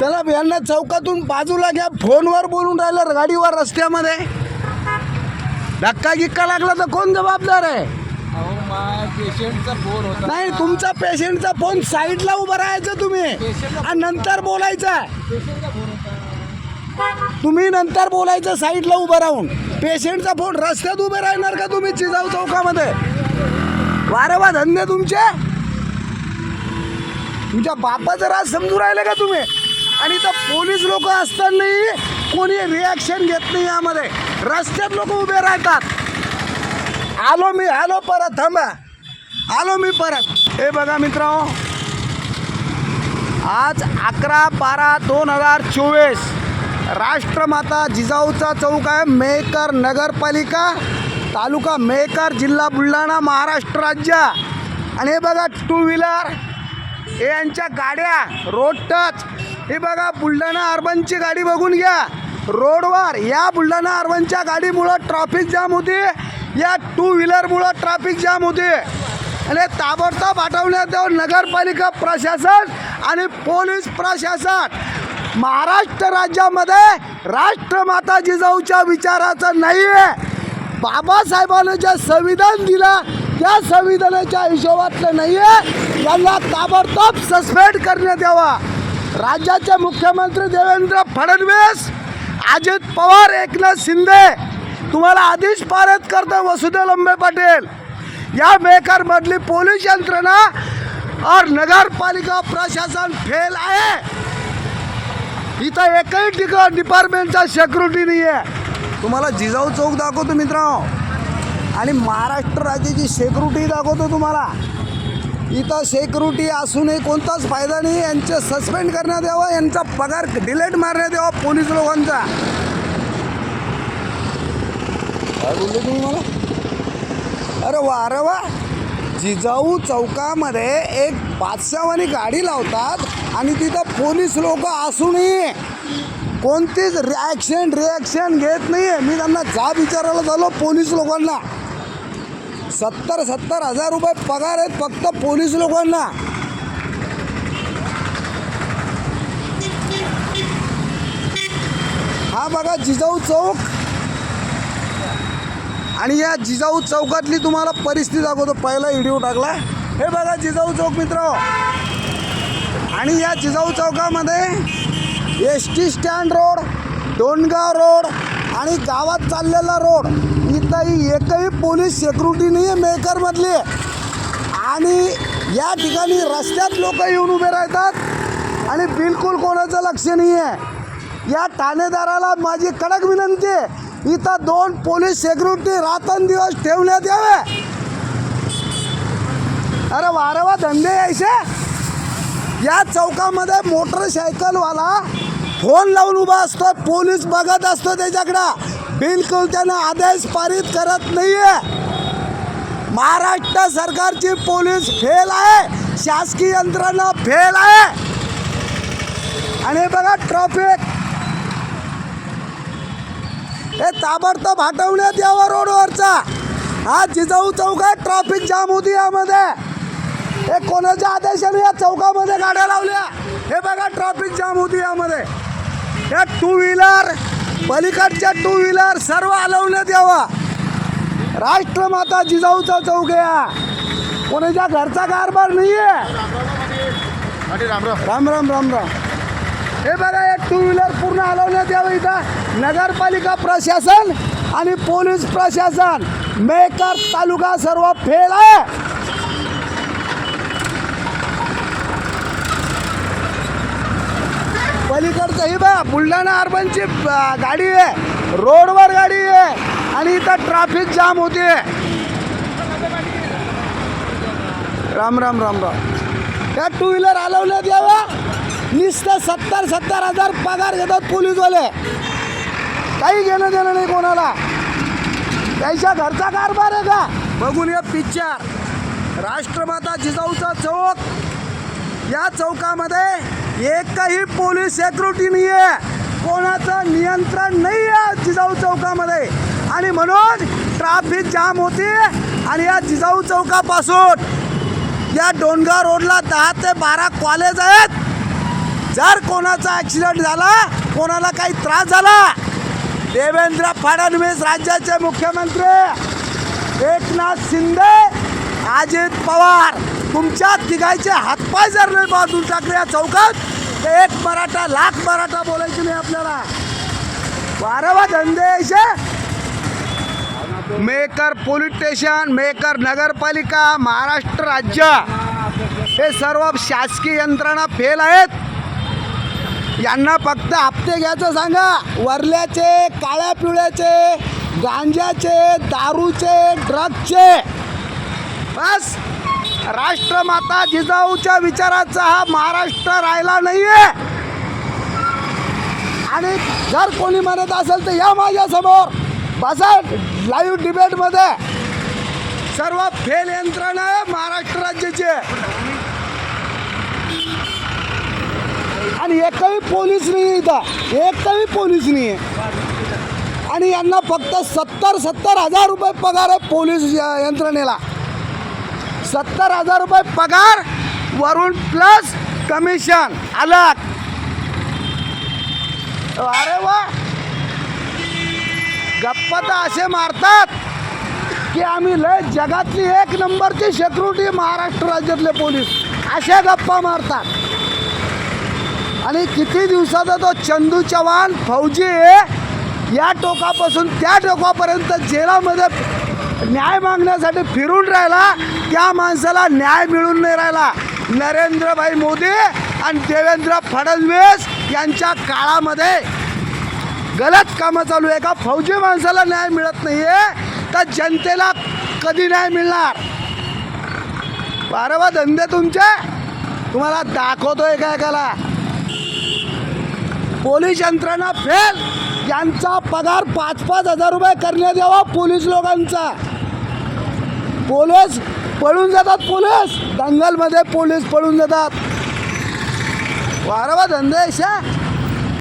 चला यांना चौकातून बाजूला घ्या. फोनवर बोलून राहिलं गाडीवर रस्त्यामध्ये. धक्का गिक्का लागला तर कोण जबाबदार आहे? अहो मा पेशंटचा फोन होता. नाही तुमचा पेशंटचा फोन साईडला उभं राहायचं तुम्ही. आणि नंतर बोलायचं. तुम्ही नंतर बोलायचं साईडला उभं राहून. पेशंटचा फोन रस्त्यात उभे राहणार का तुम्ही चिजाऊ चौकामध्ये? वारंवार धंदे तुमचे. तुमच्या बापाचं राज समजू राहिले का तुम्ही? आणि इथं पोलीस लोक असतानाही कोणी रिॲक्शन घेत नाही यामध्ये. रस्त्यात लोक उभे राहतात. आलो मी आलो परत थांबा. आलो मी परत. हे बघा मित्र आज अकरा बारा दोन हजार चोवीस. राष्ट्रमाता जिजाऊचा चौक आहे मेहकर नगरपालिका तालुका मेहकर जिल्हा बुलढाणा महाराष्ट्र राज्य. आणि हे बघा टू व्हीलर हे यांच्या गाड्या रोड टच हे बघा बुलढाणा अर्बनची गाडी बघून घ्या. रोडवर या बुलढाणा अर्बनच्या गाडीमुळं ट्रॅफिक जाम होते. या टू व्हीलरमुळं ट्रॅफिक जाम होते. आणि ताबडतोब हटवण्यात यावं नगरपालिका प्रशासन आणि पोलीस प्रशासन. महाराष्ट्र राज्यामध्ये राष्ट्रमाता जिजाऊच्या विचाराचं नाही आहे बाबासाहेबांनी जे संविधान दिलं त्या संविधानाच्या हिशोबातलं नाही आहे यांना ताबडतोब सस्पेंड करण्यात यावा. राज्याचे मुख्यमंत्री देवेंद्र फडणवीस अजित पवार एकनाथ शिंदे तुम्हाला आधीच पारित करतो वसुदेव लंबे पाटील. या मेकरमधली पोलीस यंत्रणा और नगरपालिका प्रशासन फेल आहे. इथं एकही ठिकाण डिपार्टमेंटचा सेक्युरिटी नाही आहे तुम्हाला जिजाऊ चौक दाखवतो मित्रांनो. आणि महाराष्ट्र राज्याची सेक्युरिटी दाखवतो तुम्हाला. इथं सेक्युरिटी असूनही कोणताच फायदा नाही यांचे सस्पेंड करण्यात यावं यांचा पगार डिलेट मारण्यात यावा पोलीस लोकांचा. काय बोलले तुम्ही मला? अरे वा अरे वा. जिजाऊ चौकामध्ये एक बादशावानी गाडी लावतात आणि तिथं पोलीस लोक असूनही कोणतीच रिॲक्शन रिॲक्शन घेत नाही आहे मी त्यांना जाब विचारायला झालो पोलीस लोकांना. सत्तर सत्तर हजार रुपये पगार आहेत फक्त पोलीस लोकांना. हा बघा जिजाऊ चौक. आणि या जिजाऊ चौकातली तुम्हाला परिस्थिती दाखवतो. पहिला व्हिडिओ टाकला. हे बघा जिजाऊ चौक मित्र. आणि या जिजाऊ चौकामध्ये S T stand road Dongaon road आणि गावात चाललेला रोड. इथंही एकही पोलीस सेक्युरिटी नाही आहे मेकरमधली. आणि या ठिकाणी रस्त्यात लोक येऊन उभे राहतात. आणि बिलकुल कोणाचं लक्ष नाही आहे या ठाणेदाराला माझी कडक विनंती आहे इथं दोन पोलीस सेक्युरिटी रात्रंदिवस ठेवण्यात यावे. अरे वारंवार धंदे यायचे. या चौकामध्ये मोटरसायकलवाला फोन लावून उभा असतो पोलीस बघत असतो त्याच्याकडं. बिलकुल त्यानं आदेश पारित करत नाहीये. महाराष्ट्र सरकारची पोलीस फेल आहे शासकीय यंत्रणा फेल आहे. आणि बघा ट्रॉफिक हे ताबडतोब हटवण्यात यावं रोडवरचा. हा जिजाऊ चौक आहे ट्रॉफिक जाम होती यामध्ये. हे कोणाच्या आदेशाने या चौकामध्ये गाड्या लावल्या? हे बघा ट्रॉफिक जाम होती यामध्ये. या टू व्हीलर पलीकडच्या टू व्हीलर सर्व हलवण्यात यावा. राष्ट्रमाता जिजाऊचा चौक आहे कोणाच्या घरचा कारभार नाही आहे राम राम राम राम. हे बघा एक टू व्हीलर पूर्ण हलवण्यात यावं इथं. नगरपालिका प्रशासन आणि पोलीस प्रशासन. मेकर तालुका सर्व फेल आहे. पलीकडचं ही बा बुलढाणा अर्बनची गाडी आहे. रोडवर गाडी आहे. आणि इथं ट्रॅफिक जाम होते. राम राम राम राम. त्या टू व्हीलर हलवण्यात यावा. नुसतं सत्तर सत्तर हजार पगार घेतात पोलीसवाले. काही घेणं देणं नाही कोणाला. त्याच्या घरचा कारभार आहे का? बघून या पिक्चर राष्ट्रमाता जिजाऊचा चौक या चौकामध्ये एकही पोलीस सेक्युरिटी नाही आहे कोणाचं नियंत्रण नाही आहे जिजाऊ चौकामध्ये. आणि म्हणून ट्राफिक जाम होते आणि या जिजाऊ चौकापासून या डोनगाव रोडला दहा ते बारा कॉलेज आहेत. जर कोणाचा ॲक्सिडेंट झाला कोणाला काही त्रास झाला देवेंद्र फडणवीस राज्याचे मुख्यमंत्री एकनाथ शिंदे अजित पवार तुमच्या तिघायचे हातपाय जर नाही बाजून टाकले या चौकात. तर एक मराठा लाख मराठा बोलायचे नाही आपल्याला. वारवा धंदे मेकर पोलीस स्टेशन मेकर नगरपालिका महाराष्ट्र राज्य. हे सर्व शासकीय यंत्रणा फेल आहेत. यांना फक्त हप्ते घ्यायचं सांगा. वरल्याचे काळ्या पिवळ्याचे गांजाचे दारूचे ड्रगचे. बस. राष्ट्रमाता जिजाऊच्या विचाराचा हा महाराष्ट्र राहिला नाहीये. आणि जर कोणी म्हणत असेल तर या माझ्यासमोर बसा लाईव्ह डिबेटमध्ये सर्व फेल यंत्रणा आहे महाराष्ट्र राज्याची. आणि एकही पोलीस नाही इथं. एकही पोलीस नाही आहे आणि यांना फक्त सत्तर सत्तर हजार रुपये पगार आहे पोलीस यंत्रणेला. सत्तर हजार रुपये पगार वरून प्लस कमिशन अलग. अरे वा. गप्पा तर असे मारतात की आम्ही लय जगातली एक नंबरची सेक्युरिटी महाराष्ट्र राज्यातले पोलीस अशा गप्पा मारतात. आणि किती दिवसाचा तो चंदू चव्हाण फौजी आहे या टोकापासून त्या टोकापर्यंत जेलामध्ये न्याय मागण्यासाठी फिरून राहिला त्या माणसाला न्याय मिळून नाही राहिला. नरेंद्रभाई मोदी आणि देवेंद्र फडणवीस यांच्या काळामध्ये गलत कामं चालू आहे का? फौजी माणसाला न्याय मिळत नाही आहे तर जनतेला कधी न्याय मिळणार? बारवा धंदे तुमचे? तुम्हाला दाखवतोय काय एकाला? पोलीस यंत्रणा फेल! यांचा पगार पाच पाच हजार रुपये करण्यात यावा पोलीस लोकांचा. पोलीस पळून जातात पोलीस. दंगलमध्ये पोलीस पळून जातात. वारवा धंदे